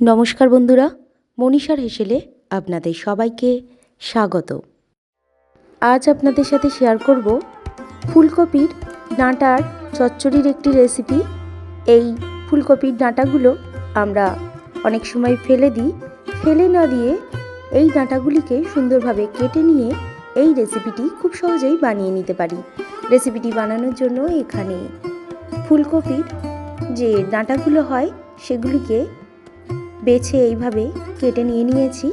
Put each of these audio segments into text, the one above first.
নমস্কার বন্ধুরা, মনীষার হেসেলে আপনাদের সবাইকে স্বাগত। আজ আপনাদের সাথে শেয়ার করব ফুলকপির ডাঁটার চচ্চড়ির একটি রেসিপি এই ফুলকপির ডাঁটাগুলো আমরা অনেক সময় ফেলে দিই। ফেলে না দিয়ে এই ডাঁটাগুলিকে সুন্দরভাবে কেটে নিয়ে এই রেসিপিটি খুব সহজেই বানিয়ে নিতে পারি। রেসিপিটি বানানোর জন্য এখানে ফুলকপির যে ডাঁটাগুলো হয়, সেগুলিকে বেছে এইভাবে কেটে নিয়ে নিয়েছি।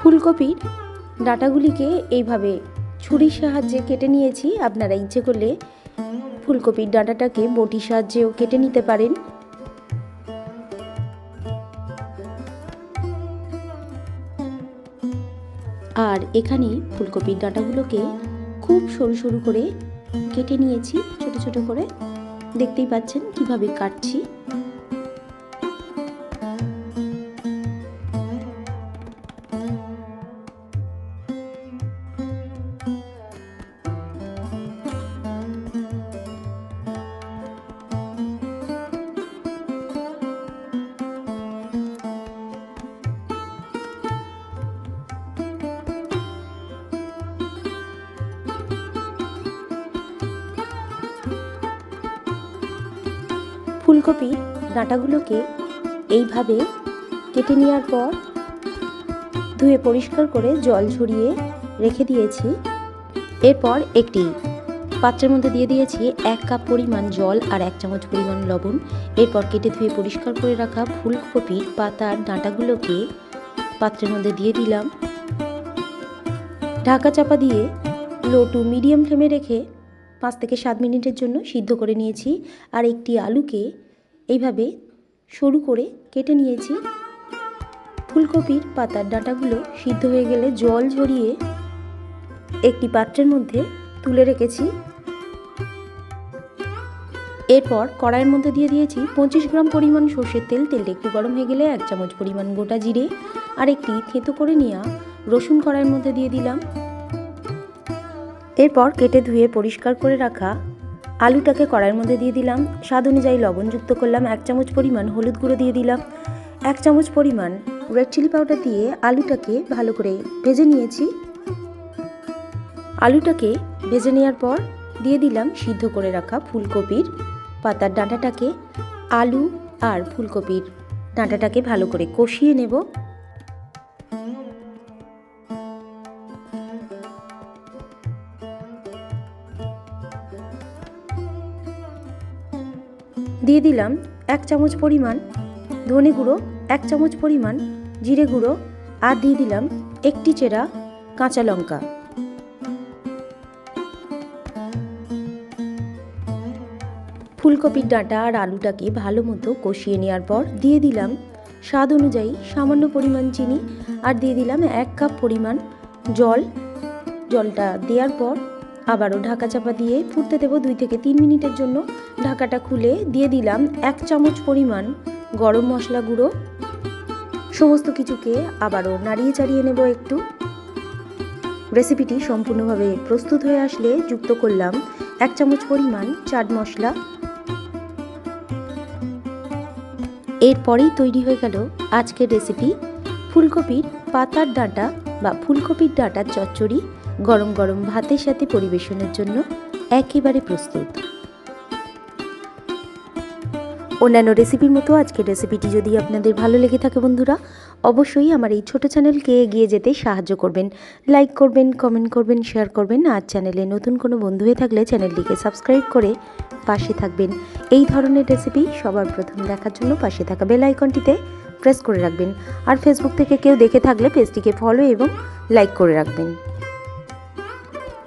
ফুলকপির ডাটাগুলিকে এইভাবে ছুরির সাহায্যে কেটে নিয়েছি। আপনারা ইচ্ছে করলে ফুলকপির ডাঁটাটাকে বটির সাহায্যেও কেটে নিতে পারেন। আর এখানে ফুলকপির ডাঁটাগুলোকে খুব সরু সরু করে কেটে নিয়েছি, ছোট ছোট করে। দেখতেই পাচ্ছেন কীভাবে কাটছি। ফুলকপির ডাঁটাগুলোকে এইভাবে কেটে নেওয়ার পর ধুয়ে পরিষ্কার করে জল ঝরিয়ে রেখে দিয়েছি। এরপর একটি পাত্রের মধ্যে দিয়ে দিয়েছি এক কাপ পরিমাণ জল আর এক চামচ পরিমাণ লবণ। এরপর কেটে ধুয়ে পরিষ্কার করে রাখা ফুলকপির পাতার ডাঁটাগুলোকে পাত্রের মধ্যে দিয়ে দিলাম। ঢাকা চাপা দিয়ে লো টু মিডিয়াম ফ্লেমে রেখে পাঁচ থেকে সাত মিনিটের জন্য সিদ্ধ করে নিয়েছি আর একটি আলুকে এইভাবে সরু করে কেটে নিয়েছি। ফুলকপির পাতার ডাঁটাগুলো সিদ্ধ হয়ে গেলে জল ঝরিয়ে একটি পাত্রের মধ্যে তুলে রেখেছি। এরপর কড়াইয়ের মধ্যে দিয়ে দিয়েছি পঁচিশ গ্রাম পরিমাণ সর্ষের তেল। তেলটা একটু গরম হয়ে গেলে এক চামচ পরিমাণ গোটা জিরে আর একটি থেঁতো করে নেওয়া রসুন কড়াইয়ের মধ্যে দিয়ে দিলাম। এরপর কেটে ধুয়ে পরিষ্কার করে রাখা আলুটাকে কড়াইয়ের মধ্যে দিয়ে দিলাম। স্বাদ অনুযায়ী লবণ যুক্ত করলাম, এক চামচ পরিমাণ হলুদ গুঁড়ো দিয়ে দিলাম, এক চামচ পরিমাণ রেড চিলি পাউডার দিয়ে আলুটাকে ভালো করে ভেজে নিয়েছি। আলুটাকে ভেজে নেওয়ার পর দিয়ে দিলাম সিদ্ধ করে রাখা ফুলকপির পাতার ডাঁটাটাকে, আলু আর ফুলকপির ডাঁটাটাকে ভালো করে কষিয়ে নেব। দিয়ে দিলাম এক চামচ পরিমাণ ধনে গুঁড়ো, এক চামচ পরিমাণ জিরে গুঁড়ো আর দিয়ে দিলাম একটি চেরা কাঁচা লঙ্কা। ফুলকপির ডাঁটা আর আলুটাকে ভালো মতো কষিয়ে নেওয়ার পর দিয়ে দিলাম স্বাদ অনুযায়ী সামান্য পরিমাণ চিনি আর দিয়ে দিলাম এক কাপ পরিমাণ জল। জলটা দেওয়ার পর আবারও ঢাকা চাপা দিয়ে ফুটতে দেবো দুই থেকে তিন মিনিটের জন্য। ঢাকাটা খুলে দিয়ে দিলাম এক চামচ পরিমাণ গরম মশলা গুঁড়ো। সমস্ত কিছুকে আবারও নাড়িয়ে চাড়িয়ে নেব একটু। রেসিপিটি সম্পূর্ণভাবে প্রস্তুত হয়ে আসলে যুক্ত করলাম এক চামচ পরিমাণ চাট মশলা। এরপরেই তৈরি হয়ে গেল আজকের রেসিপি। ফুলকপির পাতার ডাঁটা বা ফুলকপির ডাঁটার চচ্চড়ি। গরম গরম ভাতের সাথে পরিবেশনের জন্য একেবারে প্রস্তুত। অন্যান্য রেসিপির মতো আজকের রেসিপিটি যদি আপনাদের ভালো লেগে থাকে বন্ধুরা, অবশ্যই আমার এই ছোট চ্যানেলকে এগিয়ে যেতে সাহায্য করবেন। লাইক করবেন কমেন্ট করবেন শেয়ার করবেন, আর চ্যানেলে নতুন কোনো বন্ধু হয়ে থাকলে চ্যানেলটিকে সাবস্ক্রাইব করে পাশে থাকবেন। এই ধরনের রেসিপি সবার প্রথম দেখার জন্য পাশে থাকা বেল আইকনটিতে প্রেস করে রাখবেন। আর ফেসবুক থেকে কেউ দেখে থাকলে পেজটিকে ফলো এবং লাইক করে রাখবেন।